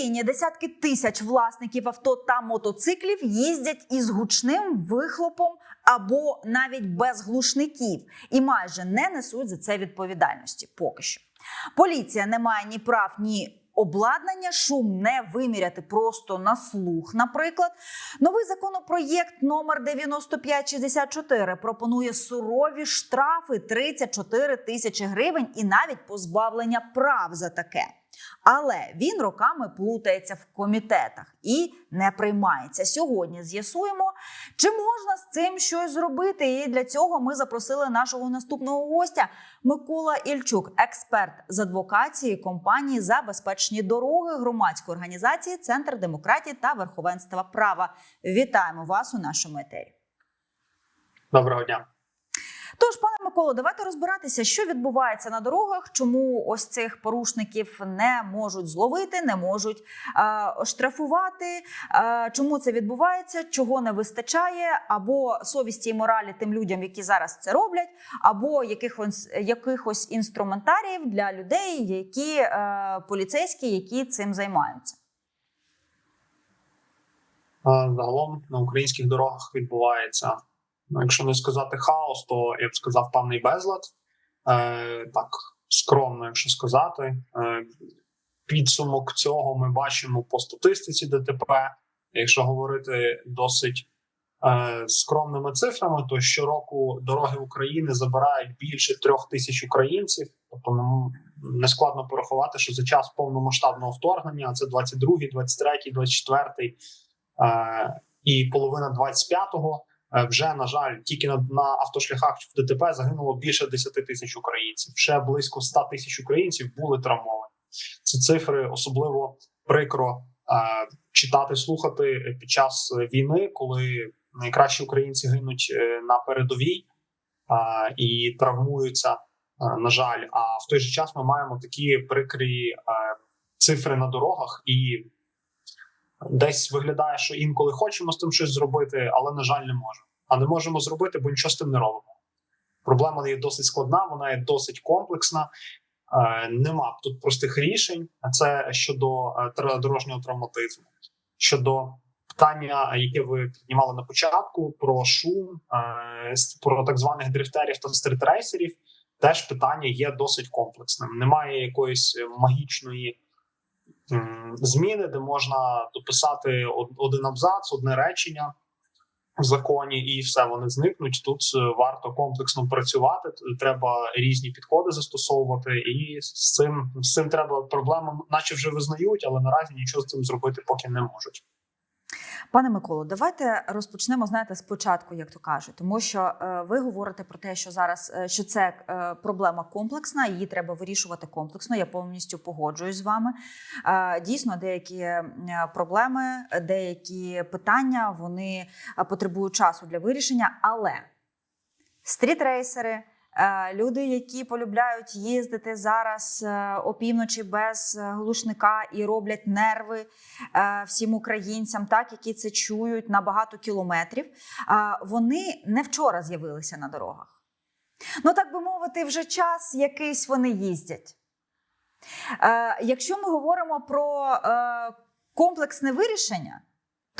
Україні десятки тисяч власників авто та мотоциклів їздять із гучним вихлопом або навіть без глушників і майже не несуть за це відповідальності. Поки що поліція не має ні прав, ні обладнання, шум не виміряти просто на слух. Наприклад, новий законопроєкт номер 9564 пропонує сурові штрафи 34 тисячі гривень і навіть позбавлення прав за таке. Але він роками плутається в комітетах і не приймається. Сьогодні з'ясуємо, чи можна з цим щось зробити. І для цього ми запросили нашого наступного гостя Микола Ільчук, експерт з адвокації компанії за безпечні дороги громадської організації Центр демократії та верховенства права. Вітаємо вас у нашому етері. Доброго дня. Тож, пане Миколо, давайте розбиратися, що відбувається на дорогах, чому ось цих порушників не можуть зловити, не можуть е, штрафувати. Е, чому це відбувається, чого не вистачає, або совісті і моралі тим людям, які зараз це роблять, або якихось якихось інструментаріїв для людей, які е, поліцейські, які цим займаються. Загалом на українських дорогах відбувається, якщо не сказати хаос, то я б сказав певний безлад. Е, так, скромно, якщо сказати. Е, підсумок цього ми бачимо по статистиці ДТП. Якщо говорити досить е, скромними цифрами, то щороку дороги України забирають більше трьох тисяч українців. Тобто ну, не складно порахувати, що за час повномасштабного вторгнення, а це 22-й, 23-й, 24-й, Е, і половина 25-го е, вже на жаль, тільки на, на автошляхах в ДТП загинуло більше 10 тисяч українців. Ще близько 100 тисяч українців були травмовані. Ці цифри особливо прикро е, читати, слухати під час війни, коли найкращі українці гинуть е, на передовій е, і травмуються. е, На жаль, а в той же час ми маємо такі прикрі е, цифри на дорогах і. Десь виглядає, що інколи хочемо з тим щось зробити, але на жаль, не можемо. А не можемо зробити, бо нічого з тим не робимо. Проблема є досить складна, вона є досить комплексна. Е, нема тут простих рішень. А це щодо е, дорожнього травматизму, щодо питання, яке ви піднімали на початку, про шум, е, про так званих дрифтерів та стритрейсерів. Теж питання є досить комплексним. Немає якоїсь е, магічної зміни, де можна дописати од- один абзац, одне речення в законі, і все вони зникнуть. Тут е, варто комплексно працювати. Треба різні підходи застосовувати, і з цим з цим треба проблему, наче вже визнають, але наразі нічого з цим зробити поки не можуть. Пане Миколо, давайте розпочнемо знаєте спочатку, як то кажуть, тому що е, ви говорите про те, що зараз е, що це е, проблема комплексна, її треба вирішувати комплексно. Я повністю погоджуюсь з вами. Дійсно, деякі проблеми, деякі питання вони потребують часу для вирішення, але стрітрейсери. Е, Люди, які полюбляють їздити зараз е, опівночі без е, глушника і роблять нерви всім українцям, так які це чують на багато кілометрів. Вони не вчора з'явилися на дорогах. Ну, так би мовити, вже час якийсь вони їздять. Якщо ми говоримо про комплексне вирішення,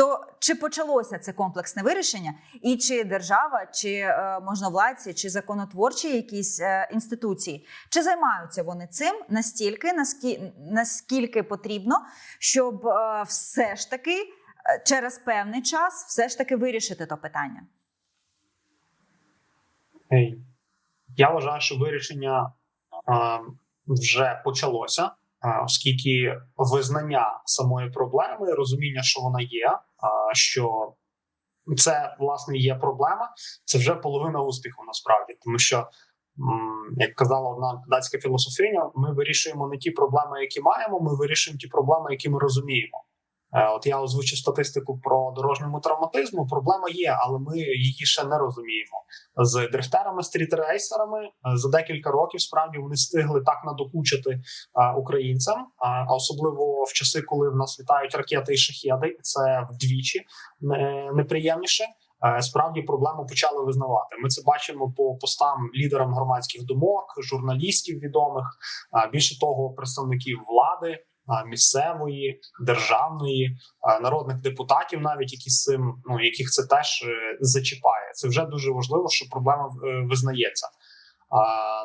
то чи почалося це комплексне вирішення, і чи держава, чи е, можновладці, чи законотворчі якісь е, інституції, чи займаються вони цим настільки, наскільки, наскільки потрібно, щоб е, все ж таки через певний час все ж таки вирішити то питання? Я вважаю, що вирішення вже почалося, оскільки визнання самої проблеми, розуміння, що вона є, що це власне є проблема, це вже половина успіху насправді, тому що. Як казала одна датська філософиня, ми вирішуємо не ті проблеми, які маємо, ми вирішуємо ті проблеми, які ми розуміємо. Е, От я озвучив статистику про дорожньому травматизму. Проблема є, але ми її ще не розуміємо. З дрифтерами, стрітрейсерами е, за декілька років справді вони встигли так надокучити е, українцям, а особливо в часи, коли в нас літають ракети і шахеди, це вдвічі неприємніше. Справді проблему почали визнавати. Ми це бачимо по постам лідерам громадських думок, журналістів відомих, більше того, представників влади. Місцевої, державної, народних депутатів, навіть які з цим, ну яких це теж е, зачіпає. Це вже дуже важливо, що проблема е, визнається.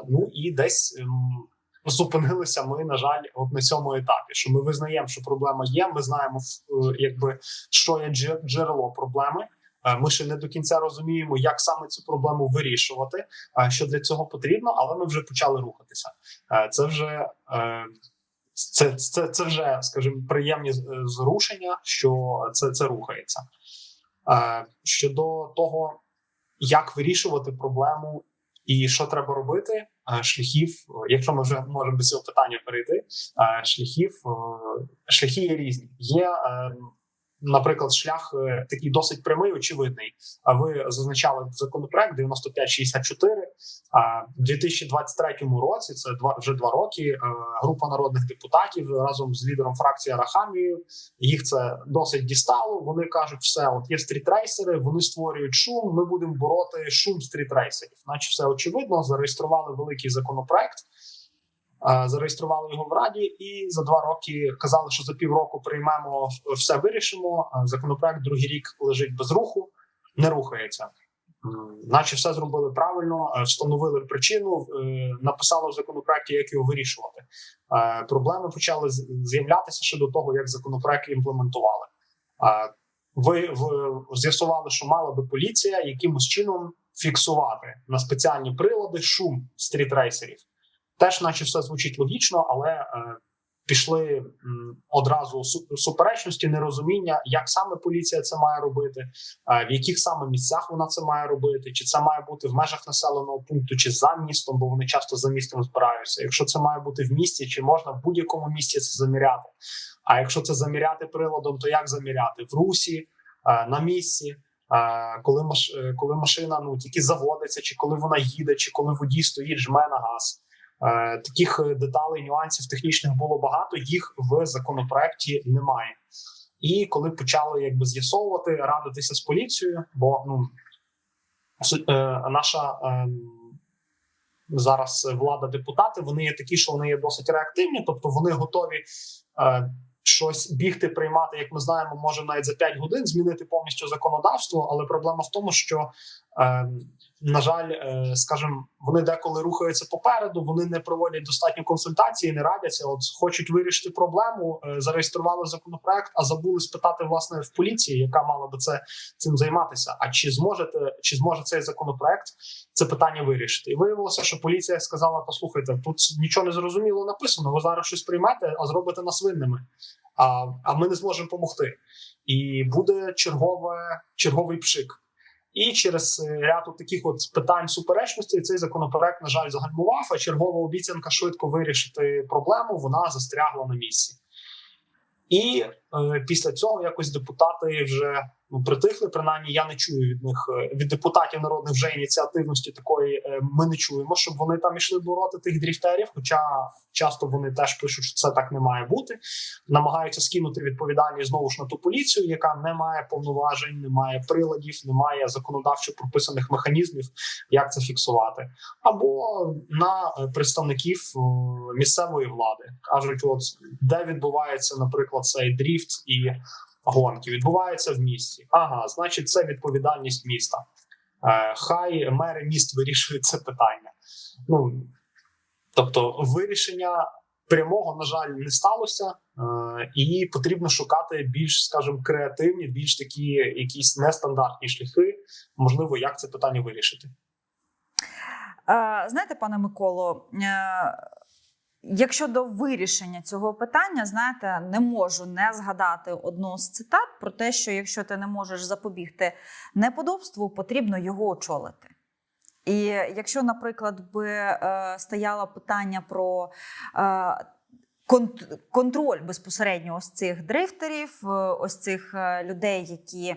Ну і десь. ем, Зупинилися ми, на жаль, от на цьому етапі. Що ми визнаємо, що проблема є. Ми знаємо, е, якби що є джерело проблеми. Ми ще не до кінця розуміємо, як саме цю проблему вирішувати, що для цього потрібно, але ми вже почали рухатися. Це вже це, це, це вже, скажімо, приємні е, зрушення, що це, це рухається. Е, Щодо того, як вирішувати проблему і що треба робити, е, шляхів, якщо ми вже можемо до цього питання перейти, шляхів шляхи є різні. Є, наприклад, шлях е, такий досить прямий, очевидний. А ви зазначали законопроект 9564. А в 2023 році, це два вже два роки. е, Група народних депутатів разом з лідером фракції Арахамією. Їх це досить дістало. Вони кажуть, все, от є стрітрейсери, вони створюють шум. Ми будемо бороти шум стрітрейсерів. Наче все очевидно. Зареєстрували великий законопроект. Е, Зареєстрували його в раді, і за два роки казали, що за півроку приймемо все вирішимо. Законопроект другий рік лежить без руху, не рухається. Наче все зробили правильно, е, встановили причину, е, написали в законопроекті, як його вирішувати. Проблеми почали з'являтися ще до того, як законопроект імплементували. Ви з'ясували, що мала би поліція якимось чином фіксувати на спеціальні прилади шум стрітрейсерів. Теж, наче все звучить логічно, але е, пішли м, одразу су- суперечності, нерозуміння, як саме поліція це має робити, е, в яких саме місцях вона це має робити, чи це має бути в межах населеного пункту, чи за містом, бо вони часто за містом збираються. Якщо це має бути в місті, чи можна в будь-якому місті це заміряти? А якщо це заміряти приладом, то як заміряти в русі, е, на місці? е, Коли е, коли машина ну тільки заводиться, чи коли вона їде, чи коли водій стоїть, жме на газ. Е, Таких е, деталей, нюансів технічних було багато. Їх в законопроекті немає. І коли почали якби з'ясовувати, радитися з поліцією, бо ну е, наша е, зараз влада, депутати, вони є такі, що вони є досить реактивні, тобто вони готові. Щось бігти, приймати, як ми знаємо, може навіть за 5 годин змінити повністю законодавство. Але проблема в тому, що на жаль, е, скажімо, вони деколи рухаються попереду, вони не проводять достатньо консультації, не радяться. От хочуть вирішити проблему, е, зареєстрували законопроект, а забули спитати власне в поліції, яка мала би це цим займатися. А чи зможете, чи зможе цей законопроект це питання вирішити? І виявилося, що поліція сказала: послухайте, тут нічого не зрозуміло написано. Ви зараз щось приймете, а зробите нас винними. А, а ми не зможемо допомогти. І буде чергове черговий пшик. І через е, ряд таких от питань суперечностей цей законопроект, на жаль, загальмував. А чергова обіцянка швидко вирішити проблему вона застрягла на місці. І після цього якось депутати вже ну, притихли. Принаймні, я не чую від них е, від депутатів народних вже ініціативності такої. е, ми не чуємо, щоб вони там ішли бороти тих дріфтерів. Хоча часто вони теж пишуть, що це так не має бути. Намагаються скинути відповідальність знову ж на ту поліцію, яка не має повноважень, не має приладів, не має законодавчо прописаних механізмів, як це фіксувати, або на е, представників е, місцевої влади кажуть, от де відбувається, наприклад, цей дріфт і гонки, відбувається в місті. Ага, значить, це відповідальність міста. Е, Хай мери міст вирішують це питання. Ну тобто, вирішення прямого, на жаль, не сталося, е, і потрібно шукати більш, скажімо, креативні, більш такі якісь нестандартні шляхи, можливо, як це питання вирішити. Е, Знаєте, пане Миколо, якщо до вирішення цього питання, знаєте, не можу не згадати одну з цитат про те, що якщо ти не можеш запобігти неподобству, потрібно його очолити. І якщо, наприклад, би е, стояло питання про е, контроль безпосередньо ось цих дрифтерів, е, ось цих е, людей, які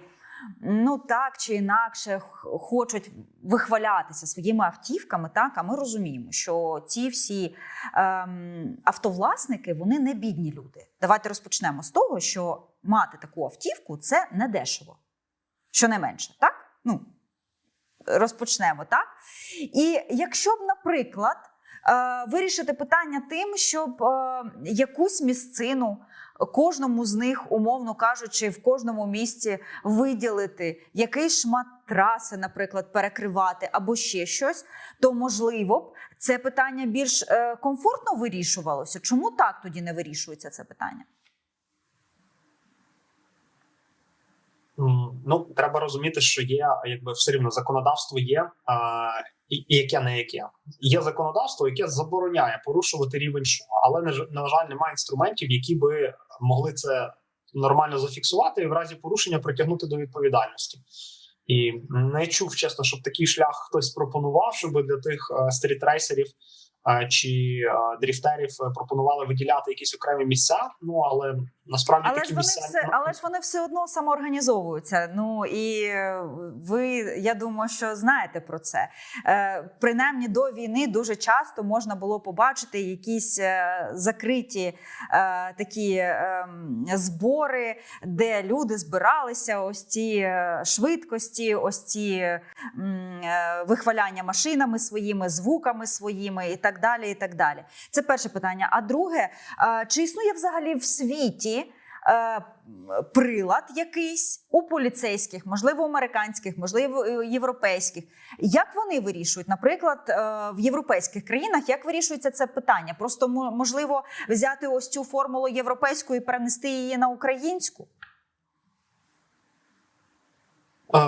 ну так чи інакше хочуть вихвалятися своїми автівками, так а ми розуміємо, що ці всі ем, автовласники вони не бідні люди. Давайте розпочнемо з того, що мати таку автівку це не дешево, щонайменше, так? Ну розпочнемо, так? І якщо б, наприклад, вирішити питання тим, щоб е, якусь місцину кожному з них, умовно кажучи, в кожному місці виділити якийсь шмат траси, наприклад, перекривати або ще щось, то можливо б це питання більш е, комфортно вирішувалося. Чому так тоді не вирішується це питання? Ну треба розуміти, що є якби все рівно законодавство є, а, і, яке не яке. Є законодавство, яке забороняє порушувати рівень шуму, але на, жаль, немає інструментів, які би могли це нормально зафіксувати і в разі порушення притягнути до відповідальності. І не чув чесно, щоб такий шлях хтось пропонував, щоб для тих е, стрітрейсерів чи дріфтерів е, пропонували виділяти якісь окремі місця. Ну але насправді Але такі ж вони місця все, але ж вони все одно самоорганізовуються. Ну і е, ви, я думаю, що знаєте про це. Е, принаймні до війни дуже часто можна було побачити якісь закриті такі е, збори, де люди збиралися, ось ці швидкості, ось ці вихваляння машинами своїми, звуками своїми і так далі. І так далі. Це перше питання. А друге, е, чи існує взагалі в світі? е, Прилад якийсь у поліцейських, можливо, американських, можливо, європейських. Як вони вирішують? Наприклад, е, в європейських країнах як вирішується це питання? Просто можливо взяти ось цю формулу європейську і перенести її на українську?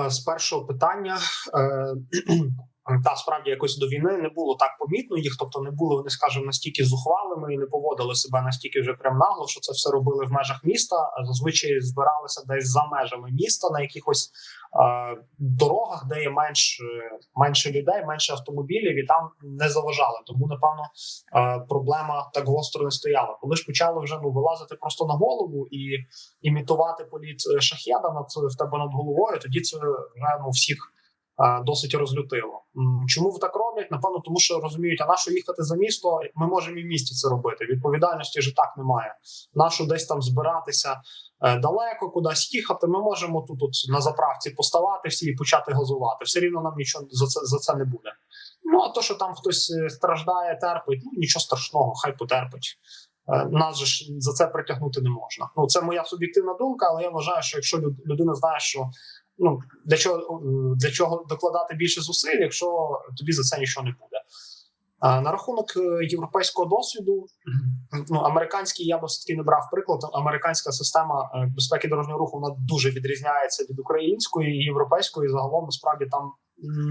З першого питання та справді якось до війни не було так помітно їх, тобто не були вони, скажімо, настільки зухвалими і не поводили себе настільки вже прям нагло, що це все робили в межах міста. Зазвичай збиралися десь за межами міста на якихось е, дорогах, де є менш, менше людей, менше автомобілів, і там не заважали. Тому напевно е, проблема так гостро не стояла. Коли ж почали вже ну вилазити просто на голову і імітувати політ е, шахеда над в тебе над головою, тоді це вже ну всіх е, досить розлютило. Чому так роблять? Напевно, тому що розуміють, а на що їхати за місто? Ми можемо і в місті це робити. Відповідальності ж так немає. Нащо десь там збиратися е, далеко, кудись їхати. Ми можемо тут, тут на заправці поставати всі і почати газувати. Все рівно нам нічого за це за це не буде. Ну а то, що там хтось е, страждає, терпить, ну нічого страшного, хай потерпить. Е, Нас же ж за це притягнути не можна. Ну це моя суб'єктивна думка, але я вважаю, що якщо люд- людина знає, що ну для чого для чого докладати більше зусиль, якщо тобі за це нічого не буде. А на рахунок е, європейського досвіду, ну американський я би все таки не брав приклад. Американська система е, безпеки дорожнього руху вона дуже відрізняється від української і європейської. Загалом насправді там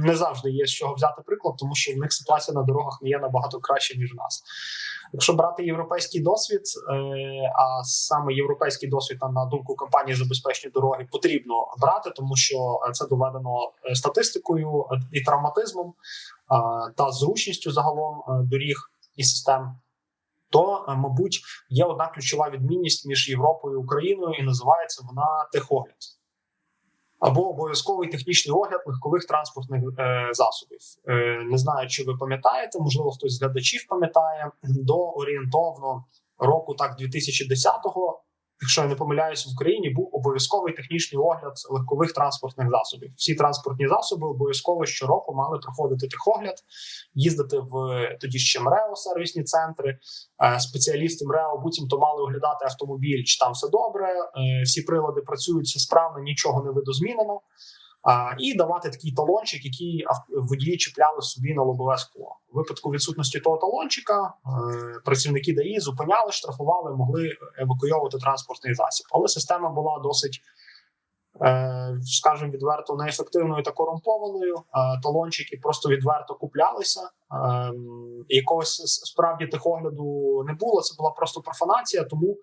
не завжди є з чого взяти приклад, тому що в них ситуація на дорогах не є набагато краще ніж у нас. Якщо брати європейський досвід, е, а саме європейський досвід на думку компанії за безпечні дороги потрібно брати, тому що це доведено е, статистикою е, і травматизмом та зручністю загалом доріг і систем. То, мабуть, є одна ключова відмінність між Європою і Україною, і називається вона техогляд або обов'язковий технічний огляд легкових транспортних е, засобів. Е, не знаю, чи ви пам'ятаєте, можливо, хтось з глядачів пам'ятає до орієнтовно року, так 2010-го, якщо я не помиляюсь, в Україні був обов'язковий технічний огляд легкових транспортних засобів. Всі транспортні засоби обов'язково щороку мали проходити техогляд, їздити в тоді ще МРЕО сервісні центри. Е, Спеціалісти МРЕО буцімто мали оглядати автомобіль, чи там все добре, е, всі прилади працюють все справно, нічого не видозмінено. І давати такий талончик, який водії чіпляли собі на лобове скло. У випадку відсутності того талончика е, працівники ДАІ зупиняли, штрафували, могли евакуйовувати транспортний засіб. Але система була досить, е, скажімо, відверто неефективною та корумпованою. Е, талончики просто відверто куплялися. Якогось справді техогляду не було. Це була просто профанація, тому.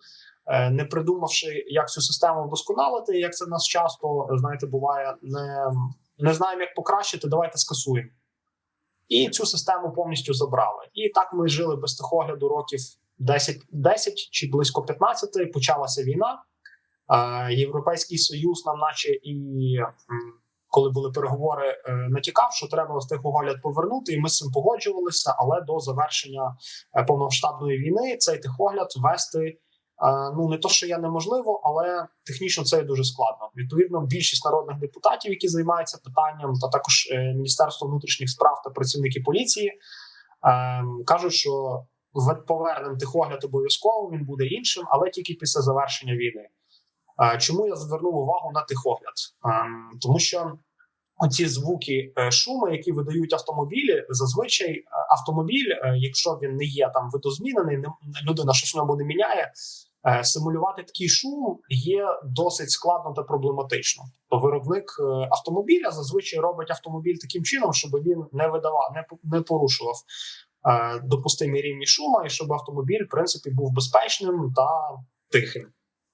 Е, Не придумавши, як цю систему вдосконалити, як це в нас часто знаєте, буває, не, не знаємо, як покращити. Давайте скасуємо. І цю систему повністю забрали. І так ми жили без техогляду років 10, 10 чи близько 15. Почалася війна. Е, Європейський Союз нам, наче і коли були переговори, е, натякав, що треба з техогляд повернути, і ми з цим погоджувалися. Але до завершення повномасштабної війни цей техогляд вести. Е, Ну не то, що є неможливо, але технічно це дуже складно. Відповідно, більшість народних депутатів, які займаються питанням, та також е, Міністерство внутрішніх справ та працівники поліції, Ем, кажуть, що повернемо техогляд обов'язково, він буде іншим, але тільки після завершення війни. Е, Чому я звернув увагу на техогляд? Ем, Тому що оці звуки е, шуми, які видають автомобілі, зазвичай е, автомобіль, е, якщо він не є там видозмінений, не- людина щось в ньому не міняє. Симулювати такий шум є досить складно та проблематично. То виробник автомобіля зазвичай робить автомобіль таким чином, щоб він не видавав, не, по- не порушував допустимі рівні шума, і щоб автомобіль, в принципі, був безпечним та тихим.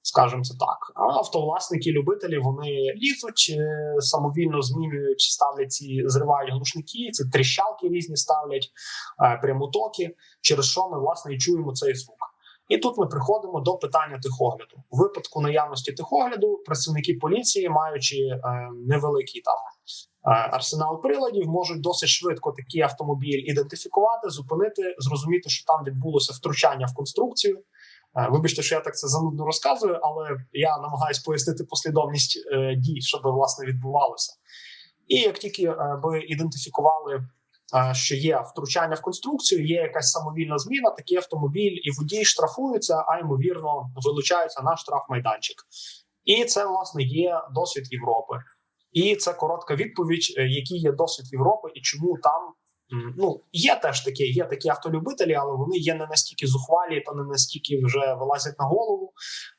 Скажімо це так. А автовласники, любителі, вони лізуть, е, самовільно змінюють, ставлять ці, зривають глушники, ці тріщалки різні ставлять, е, прямотоки, через що ми власне і чуємо цей звук. І тут ми приходимо до питання тихогляду. У випадку наявності тихогляду працівники поліції, маючи е, невеликий там е, арсенал приладів, можуть досить швидко такий автомобіль ідентифікувати, зупинити, зрозуміти, що там відбулося втручання в конструкцію. Вибачте, що я так це занудно розказую, але я намагаюся пояснити послідовність е, дій, що би власне відбувалося. І як тільки е, ідентифікували, е, що є втручання в конструкцію, є якась самовільна зміна, такий автомобіль і водій штрафуються, а ймовірно вилучаються на штрафмайданчик. І це власне є досвід Європи. І це коротка відповідь, який є досвід Європи, і чому там ну є теж таке, є такі автолюбителі, але вони є не настільки зухвалі, та не настільки вже вилазять на голову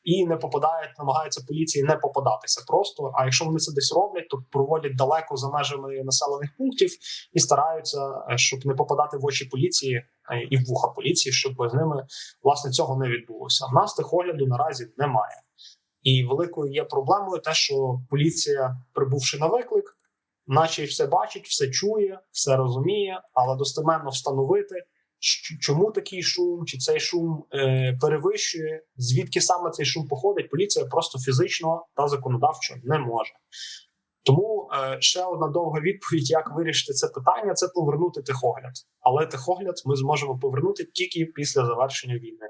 і не попадають, намагаються поліції не попадатися просто. А якщо вони це десь роблять, то проводять далеко за межами населених пунктів і стараються, е, щоб не попадати в очі поліції е, і в вуха поліції, щоб з ними власне цього не відбулося. В нас техогляду наразі немає. І великою є проблемою те, що поліція, прибувши на виклик, наче й все бачить, все чує, все розуміє, але достеменно встановити, чому такий шум, чи цей шум е, перевищує, звідки саме цей шум походить, поліція просто фізично та законодавчо не може. Тому е, ще одна довга відповідь, як вирішити це питання, це повернути техогляд. Але техогляд ми зможемо повернути тільки після завершення війни.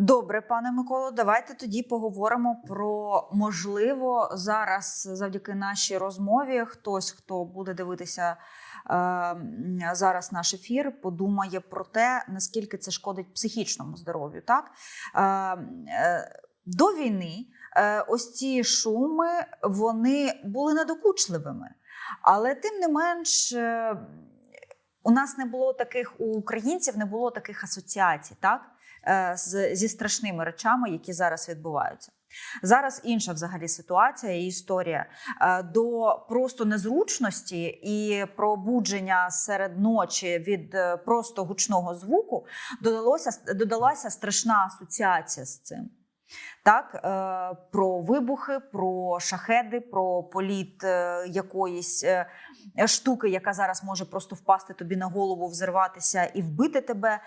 Добре, пане Миколо, давайте тоді поговоримо про можливо зараз, завдяки нашій розмові, хтось, хто буде дивитися е, зараз наш ефір, подумає про те, наскільки це шкодить психічному здоров'ю. Так е, е, до війни е, ось ці шуми вони були недокучливими, але тим не менш. е, У нас не було таких у українців, не було таких асоціацій, так з, зі страшними речами, які зараз відбуваються. Зараз інша взагалі ситуація і історія Е, до просто незручності і пробудження серед ночі від е, просто гучного звуку додалося додалася страшна асоціація з цим. Так, е, про вибухи, про шахеди, про політ е, якоїсь е, штуки, яка зараз може просто впасти тобі на голову, взірватися і вбити тебе.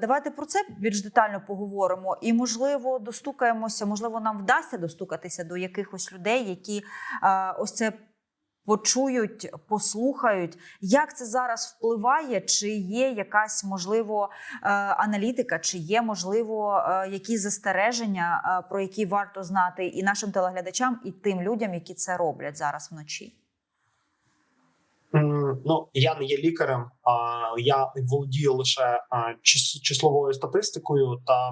Давайте про це більш детально поговоримо. І, можливо, достукаємося, можливо, нам вдасться достукатися до якихось людей, які ось це. Почують, послухають, як це зараз впливає, чи є якась можливо е, аналітика, чи є можливо е, якісь застереження, е, про які варто знати і нашим телеглядачам, і тим людям, які це роблять зараз вночі. Ну я не є лікарем, а я володію лише числовою статистикою. Та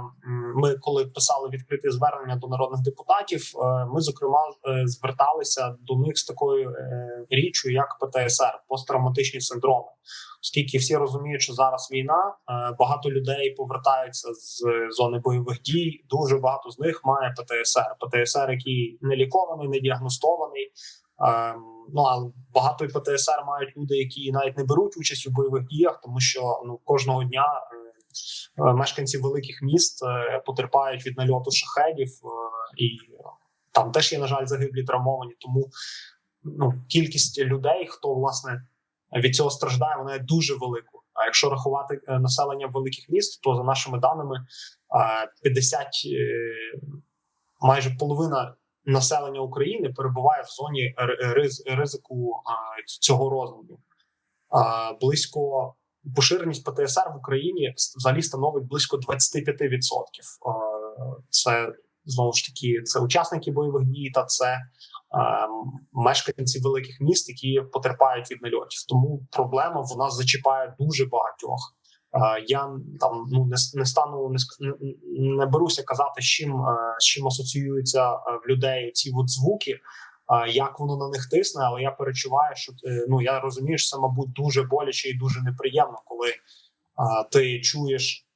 ми, коли писали відкрите звернення до народних депутатів, е, ми зокрема е, зверталися до них з такою е, річчю, як ПТСР, посттравматичні синдроми. Оскільки всі розуміють, що зараз війна, багато людей повертаються з зони бойових дій. Дуже багато з них має ПТСР. ПТСР, який не лікований, не діагностований. Ем, Ну а багато ПТСР мають люди, які навіть не беруть участь у бойових діях, тому що ну кожного дня е, е, мешканці великих міст е, потерпають від нальоту шахедів, і там теж є на жаль загиблі травмовані. Тому ну кількість людей, хто власне від цього страждає, вона є дуже великою. А якщо рахувати населення великих міст, то за нашими даними е, 50, е, майже половина населення України перебуває в зоні риз- ризику цього розгляду. А, близько поширеність ПТСР в Україні взагалі становить близько 25%. А, Це знову ж таки це учасники бойових дій, та це мешканці великих міст, які потерпають від нальотів. Тому проблема вона зачіпає дуже багатьох. Е, Я там ну не, не стану не, не- беруся казати, з чим е, з чим асоціюються е, в людей ці от звуки. Як воно на них тисне, але я перечуваю, що ну я розумію, що це мабуть дуже боляче і дуже неприємно, коли ти чуєш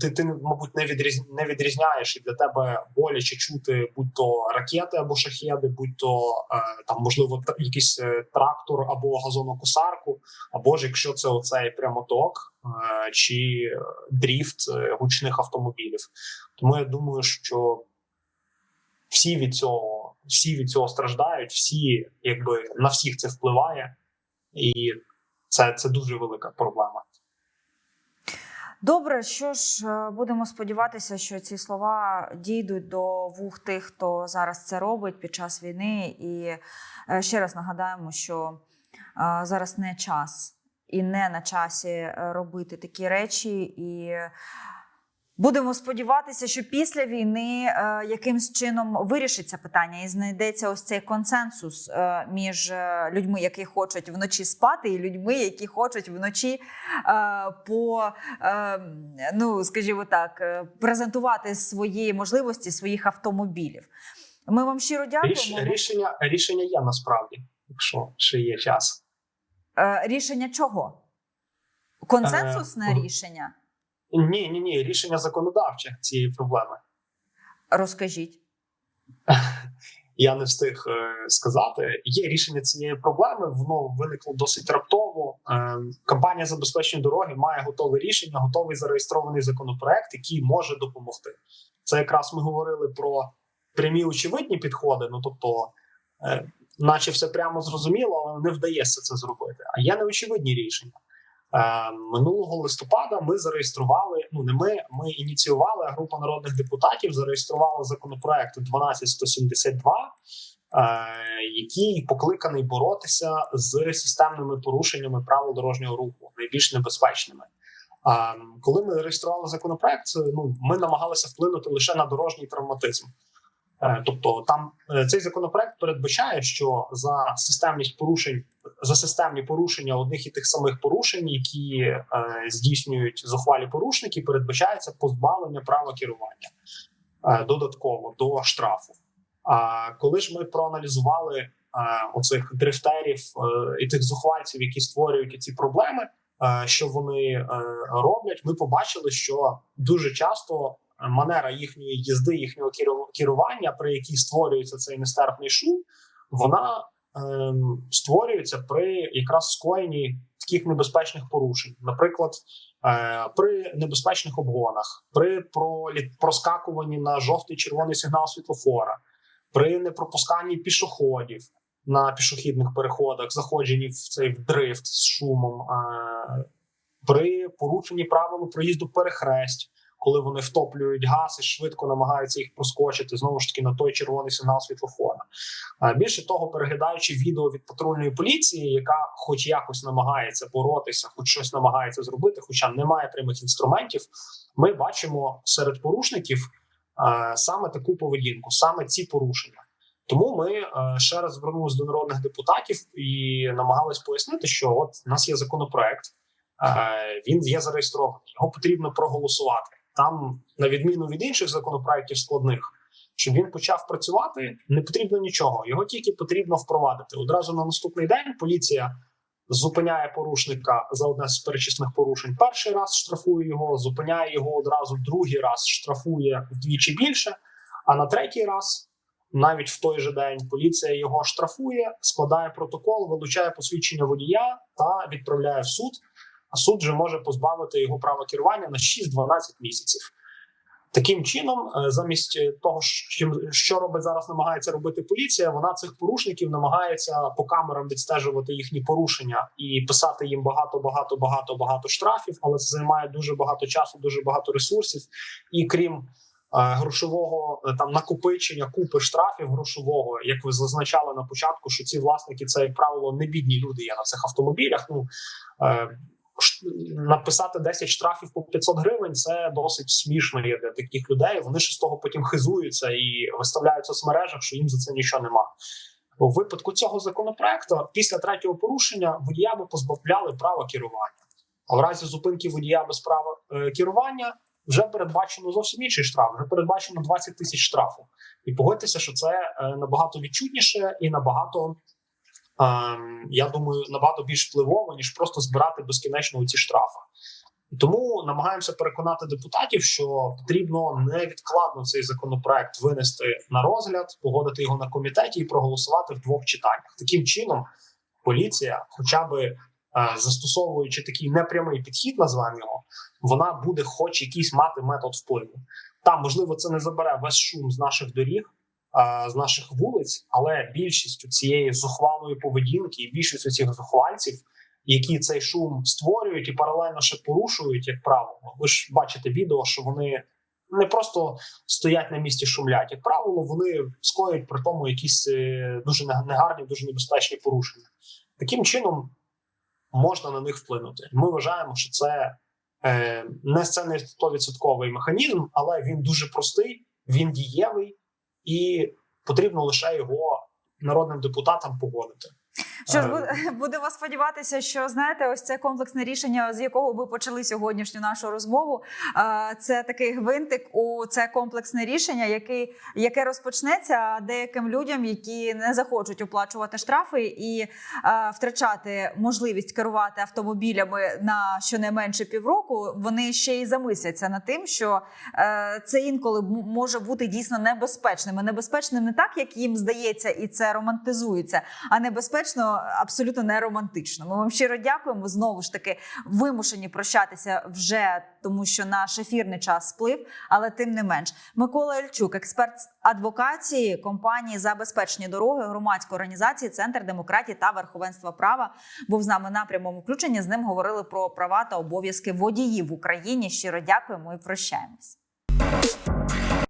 Ти, ти мабуть, не відріз... не відрізняєш і для тебе боляче чути будь-то ракети або шахеди, будь-то е, там можливо якийсь е, трактор або газонокосарку, або ж якщо це оцей прямоток е, чи е, дріфт е, гучних автомобілів. Тому я думаю, що всі від цього, всі від цього страждають, всі якби на всіх це впливає, і це, це дуже велика проблема. Добре, що ж, е, будемо сподіватися, що ці слова дійдуть до вух тих, хто зараз це робить під час війни. І е, ще раз нагадаємо, що е, зараз не час і не на часі робити такі речі. І будемо сподіватися, що після війни е, якимсь чином вирішиться питання і знайдеться ось цей консенсус е, між е, людьми, які хочуть вночі спати, і людьми, які хочуть вночі е, по е, ну скажімо так, презентувати свої можливості своїх автомобілів. Ми вам щиро Ріш, дякуємо. рішення, рішення є насправді, якщо ще є час. Е, Рішення чого? Консенсусне Е, рішення? Ні, ні, ні, рішення законодавче цієї проблеми. Розкажіть. Я не встиг е, сказати. Є рішення цієї проблеми. Воно виникло досить раптово. Е, компанія забезпечення дороги має готове рішення, готовий зареєстрований законопроект, який може допомогти. Це якраз ми говорили про прямі очевидні підходи. Ну тобто, е, наче все прямо зрозуміло, але не вдається це зробити. А є неочевидні рішення. Е, Минулого листопада ми зареєстрували. Ну не ми, ми ініціювали а група народних депутатів. Зареєструвала законопроект 12172, е, який покликаний боротися з системними порушеннями правил дорожнього руху, найбільш небезпечними. А коли ми реєстрували законопроект, ну ми намагалися вплинути лише на дорожній травматизм. Е, Тобто, там е, цей законопроект передбачає, що за системність порушень, за системні порушення одних і тих самих порушень, які е, здійснюють зухвалі порушники, передбачається позбавлення права керування е, додатково до штрафу. А коли ж ми проаналізували е, оцих дрифтерів е, і тих зухвальців, які створюють ці проблеми, е, що вони е, роблять, ми побачили, що дуже часто манера їхньої їзди, їхнього керу- керування, при якій створюється цей нестерпний шум, вона ем, створюється при якраз скоєнні таких небезпечних порушень, наприклад, е, при небезпечних обгонах, при проскакуванні на жовтий червоний сигнал світлофора, при непропусканні пішоходів на пішохідних переходах, заходженні в цей дрифт з шумом, е, при порушенні правил проїзду перехресть коли вони втоплюють газ і швидко намагаються їх проскочити знову ж таки на той червоний сигнал світлофора. Більше того, переглядаючи відео від патрульної поліції, яка, хоч якось намагається боротися, хоч щось намагається зробити, хоча немає прямих інструментів, ми бачимо серед порушників е, саме таку поведінку, саме ці порушення. Тому ми е, ще раз звернулися до народних депутатів і намагались пояснити, що от у нас є законопроект, е, він є зареєстрований, його потрібно проголосувати. Там, на відміну від інших законопроєктів складних, щоб він почав працювати, не потрібно нічого. Його тільки потрібно впровадити. Одразу на наступний день поліція зупиняє порушника за одне з перечисних порушень. Перший раз штрафує його, зупиняє його одразу, другий раз штрафує вдвічі більше. А на третій раз, навіть в той же день, поліція його штрафує, складає протокол, вилучає посвідчення водія та відправляє в суд а суд же може позбавити його права керування на 6-12 місяців. Таким чином, е, замість того, що, робить зараз, намагається робити поліція, вона цих порушників намагається по камерам відстежувати їхні порушення і писати їм багато, багато, багато, багато штрафів, але це займає дуже багато часу, дуже багато ресурсів. І крім е, грошового е, там накопичення купи штрафів грошового, як ви зазначали на початку, що ці власники це як правило не бідні люди є на цих автомобілях. Ну е, написати 10 штрафів по 500 гривень це досить смішно є для таких людей. Вони ж з того потім хизуються і виставляють в соцмережах, що їм за це нічого нема. У випадку цього законопроекту після третього порушення водіями позбавляли права керування. А в разі зупинки водія без права е, керування вже передбачено зовсім інший штраф. Вже передбачено 20 тисяч штрафу. І погодьтеся, що це е, набагато відчутніше і набагато, я думаю, набагато більш впливово, ніж просто збирати безкінечно ці штрафи. Тому намагаємося переконати депутатів, що потрібно невідкладно цей законопроект винести на розгляд, погодити його на комітеті і проголосувати в двох читаннях. Таким чином, поліція, хоча би е, застосовуючи такий непрямий підхід, назвемо його, вона буде, хоч якийсь мати метод впливу. Там, можливо, це не забере весь шум з наших доріг, з наших вулиць, але більшістю цієї зухвалої поведінки і більшістю цих зухвальців які цей шум створюють і паралельно ще порушують, як правило. Ви ж бачите відео, що вони не просто стоять на місці, шумлять. Як правило, вони скоюють при тому якісь е, дуже негарні, дуже небезпечні порушення. Таким чином можна на них вплинути. Ми вважаємо, що це е, не це не 100% механізм, але він дуже простий, він дієвий, і потрібно лише його народним депутатам погодити. Що ж, бу- будемо сподіватися, що знаєте, ось це комплексне рішення, з якого ми почали сьогоднішню нашу розмову. Це такий гвинтик у це комплексне рішення, який, яке розпочнеться деяким людям, які не захочуть оплачувати штрафи і втрачати можливість керувати автомобілями на щонайменше півроку. Вони ще й замисляться над тим, що е, це інколи може бути дійсно небезпечним. І Небезпечним не так, як їм здається, і це романтизується, а небезпечно абсолютно не романтично. Ми вам щиро дякуємо. Знову ж таки, вимушені прощатися вже, тому що наш ефірний час сплив, але тим не менш. Микола Ільчук, експерт з адвокації компанії Забезпечені дороги громадської організації Центр демократії та верховенства права, був з нами на прямому включенні. З ним говорили про права та обов'язки водіїв в Україні. Щиро дякуємо і прощаємось.